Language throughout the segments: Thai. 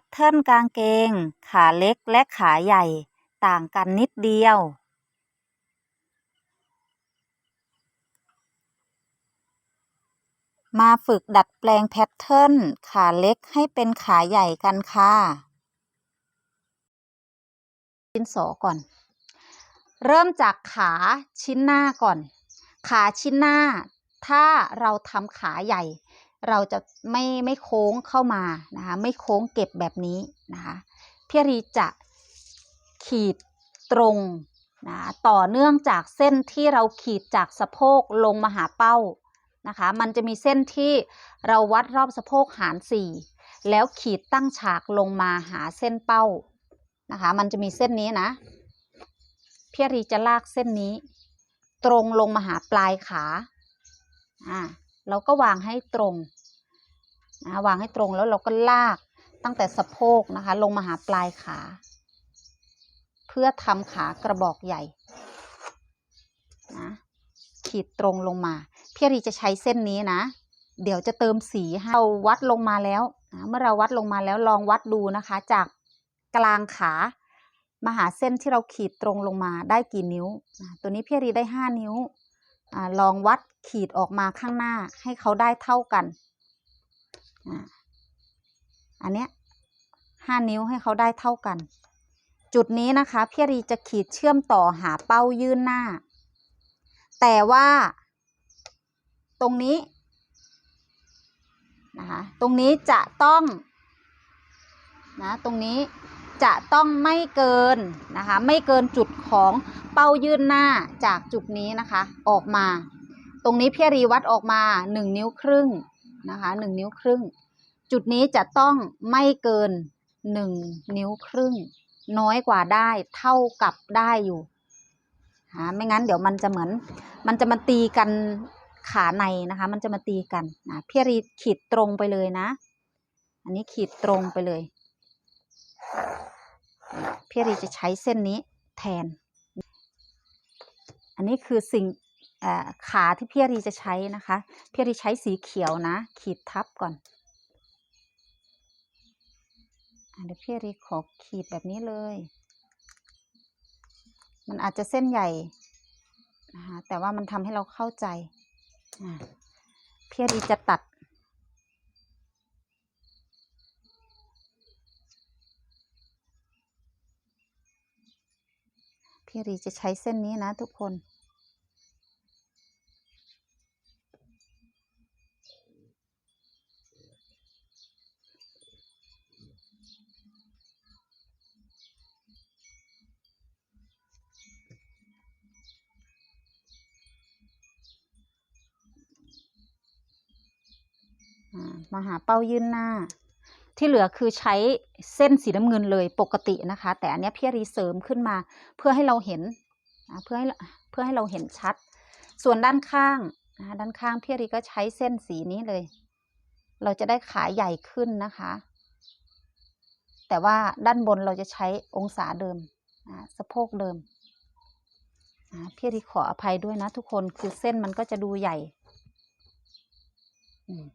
ทเทิร์นกางเกง ขาเล็กและขาใหญ่ ต่างกันนิดเดียว มาฝึกดัดแปลงแพทเทิร์นขาเล็กให้เป็นขาใหญ่กันค่ะดินสอก่อน เริ่มจากขาชิ้นหน้าก่อน ขาชิ้นหน้า ถ้าเราทำขาใหญ่ เราจะไม่ไม่โค้งเข้ามานะคะไม่โค้งเก็บแบบนี้นะคะพี่รีจะขีดตรงนะต่อเนื่องจากเส้นที่เราขีดจากสะโพกลงมาหาเป้านะคะ มันจะมีเส้นที่เราวัดรอบสะโพกหารสี่แล้วขีดตั้งฉากลงมาหาเส้นเป้านะคะ มันจะมีเส้นนี้นะพี่รีจะลากเส้นนี้ ตรงลงมาหาปลายขาอ่าเราก็วางให้ตรง นะวางให้ตรงแล้วเราก็ลากตั้งแต่สะโพกนะคะ ลงมาหาปลายขา เพื่อทำขากระบอกใหญ่นะขีดตรงลงมาพี่รีจะใช้เส้นนี้นะ เดี๋ยวจะเติมสีให้เราวัดลงมาแล้วนะเมื่อเราวัดลงมาแล้วลองวัดดูนะคะ จากกลางขามาหาเส้นที่เราขีดตรงลงมาได้กี่นิ้ว ตัวนี้พี่รีได้ 5 นิ้วอลองวัดขีดออกมาข้างหน้าให้เขาได้เท่ากัน อันเนี้ยห้านิ้วให้เขาได้เท่ากัน จุดนี้นะคะพี่รีจะขีดเชื่อมต่อหาเป้ายื่นหน้า แต่ว่า ตรงนี้นะคะตรงนี้จะต้องนะตรงนี้จะต้องไม่เกินนะคะไม่เกินจุดของเป้ายื่นหน้าจากจุดนี้นะคะ ออกมา ตรงนี้พี่รีวัดออกมา 1 นิ้วครึ่ง นะคะ1นิ้วครึ่ง จุดนี้จะต้องไม่เกิน1นิ้วครึ่ง น้อยกว่าได้เท่ากับได้อยู่ฮะไม่งั้นเดี๋ยวมันจะเหมือน มันจะมาตีกันขาในนะคะ มันจะมาตีกันนะพี่รีขีดตรงไปเลยนะ อันนี้ขีดตรงไปเลยพี่รีจะใช้เส้นนี้แทน อันนี้คือสิ่ง ขาที่พี่รีจะใช้นะคะพี่รีใช้สีเขียวนะ ขีดทับก่อนเดี๋ยวพี่รีขอขีดแบบนี้เลย มันอาจจะเส้นใหญ่นะคะแต่ว่ามันทำให้เราเข้าใจพี่รีจะตัดพี่รีจะใช้เส้นนี้นะทุกคน มาหาเป้ายื่นหน้า ที่เหลือคือใช้เส้นสีน้ำเงินเลยปกตินะคะ แต่อันนี้พี่รีเสริมขึ้นมาเพื่อให้เราเห็นเพื่อให้เพื่อให้เราเห็นชัด ส่วนด้านข้างด้านข้างพี่รีก็ใช้เส้นสีนี้เลย เราจะได้ขาใหญ่ขึ้นนะคะ แต่ว่าด้านบนเราจะใช้องศาเดิมสะโพกเดิมพี่รีขออภัยด้วยนะทุกคนคือเส้นมันก็จะดูใหญ่ อืม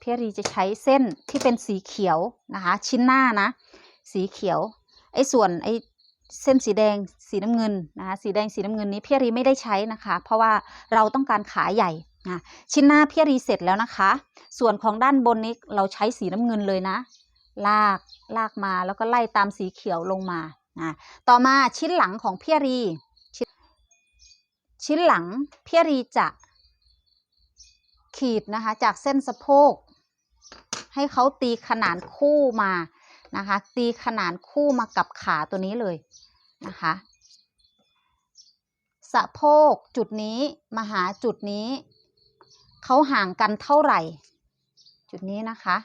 พี่รีจะใช้เส้นที่เป็นสีเขียวนะคะ ชิ้นหน้านะ สีเขียว ไอ้ส่วนไอ้เส้นสีแดงสีน้ำเงินนะคะสีแดงสีน้ำเงินนี้พี่รีไม่ได้ใช้นะคะ เพราะว่าเราต้องการขาใหญ่นะชิ้นหน้าพี่รีเสร็จแล้วนะคะ ส่วนของด้านบนนี้เราใช้สีน้ำเงินเลยนะ ลากลากมาแล้วก็ไล่ตามสีเขียวลงมานะต่อมาชิ้นหลังของพี่รี ชิ้นหลังพี่รีจะ ขีดนะคะ จากเส้นสะโพก ให้เขาตีขนานคู่มานะคะ ตีขนานคู่มากับขาตัวนี้เลยนะคะ สะโพกจุดนี้มาหาจุดนี้เขาห่างกันเท่าไหร่ จุดนี้นะคะ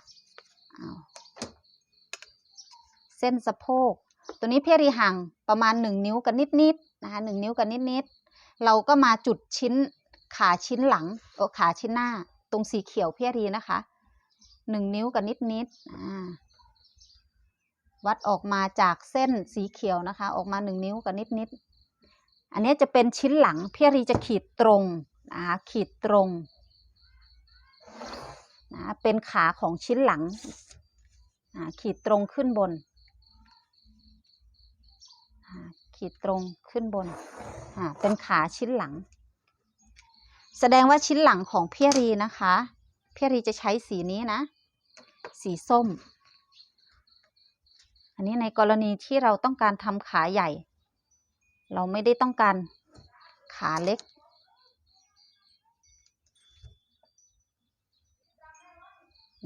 เส้นสะโพก ตัวนี้เพียรีห่างประมาณหนึ่งนิ้วกันนิดๆนะคะหนึ่งนิ้วกันนิดๆเราก็มาจุดชิ้น ขาชิ้นหลังโอขาชิ้นหน้า ตรงสีเขียวเพียรีนะคะหนึ่งนิ้วกับนิดนิดวัดออกมาจากเส้นสีเขียวนะคะ ออกมาหนึ่งนิ้วกับนิดนิดอันนี้จะเป็นชิ้นหลังเพี่อารีจะขีดตรงนะคะขีดตรงนะเป็นขาของชิ้นหลังขีดตรงขึ้นบน ขีดตรงขึ้นบน เป็นขาชิ้นหลัง แสดงว่าชิ้นหลังของเพียรีนะคะเพียรีจะใช้สีนี้นะ สีส้ม อันนี้ในกรณีที่เราต้องการทำขาใหญ่ เราไม่ได้ต้องการขาเล็ก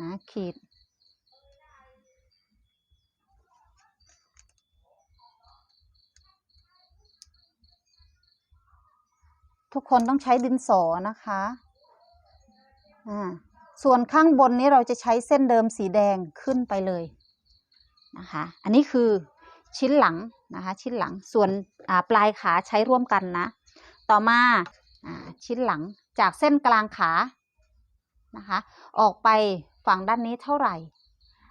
นะขีด ทุกคนต้องใช้ดินสอนะคะอ่าส่วนข้างบนนี้เราจะใช้เส้นเดิมสีแดงขึ้นไปเลยนะคะ อันนี้คือชิ้นหลังนะคะชิ้นหลังส่วนปลายขาใช้ร่วมกันนะ ต่อมาอชิ้นหลังจากเส้นกลางขานะคะออกไปฝั่งด้านนี้เท่าไหร่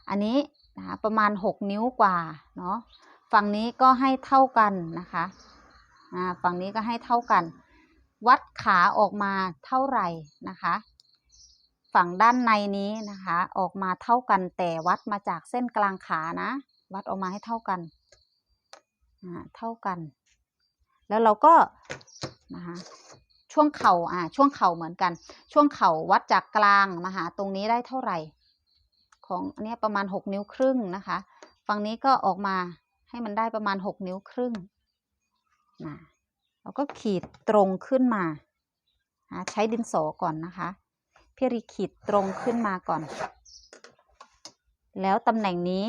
อันนี้นะคะประมาณ 6 นิ้วกว่าเนาะฝั่งนี้ก็ให้เท่ากันนะคะฝั่งนี้ก็ให้เท่ากัน วัดขาออกมาเท่าไหร่นะคะ ฝั่งด้านในนี้นะคะ ออกมาเท่ากันแต่วัดมาจากเส้นกลางขานะ วัดออกมาให้เท่ากันอ่าเท่ากัน แล้วเราก็นะคะช่วงเข่าอ่าช่วงเข่าเหมือนกัน ช่วงเข่าวัดจากกลางมาหาตรงนี้ได้เท่าไหร่ ของอันนี้ประมาณ 6 นิ้วครึ่งนะคะ ฝั่งนี้ก็ออกมาให้มันได้ประมาณ 6 นิ้วครึ่งนะ แล้วก็ขีดตรงขึ้นมาอ่าใช้ดินสอก่อนนะคะ พี่รีขีดตรงขึ้นมาก่อน แล้วตำแหน่งนี้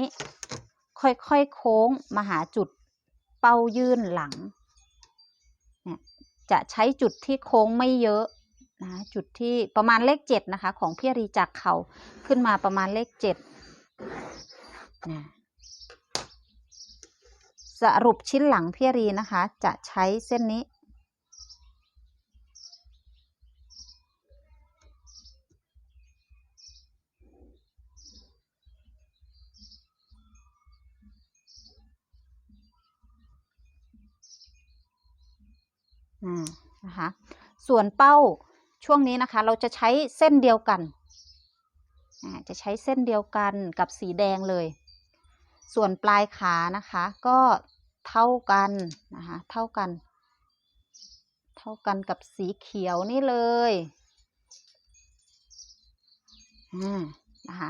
ค่อยๆโค้งมาหาจุดเป้ายื่นหลังเนี่ยจะใช้จุดที่โค้งไม่เยอะนะจุดที่ประมาณเลขเจ็ดนะคะ ของพี่รีจากเขาขึ้นมาประมาณเลขเจ็ดนะ สรุปชิ้นหลังพี่รีนะคะ จะใช้เส้นนี้อ่านะคะ ส่วนเป้าช่วงนี้นะคะ เราจะใช้เส้นเดียวกัน จะใช้เส้นเดียวกันกับสีแดงเลย ส่วนปลายขานะคะ ก็เท่ากันนะคะเท่ากัน เท่ากันกับสีเขียวนี่เลยอ่านะคะ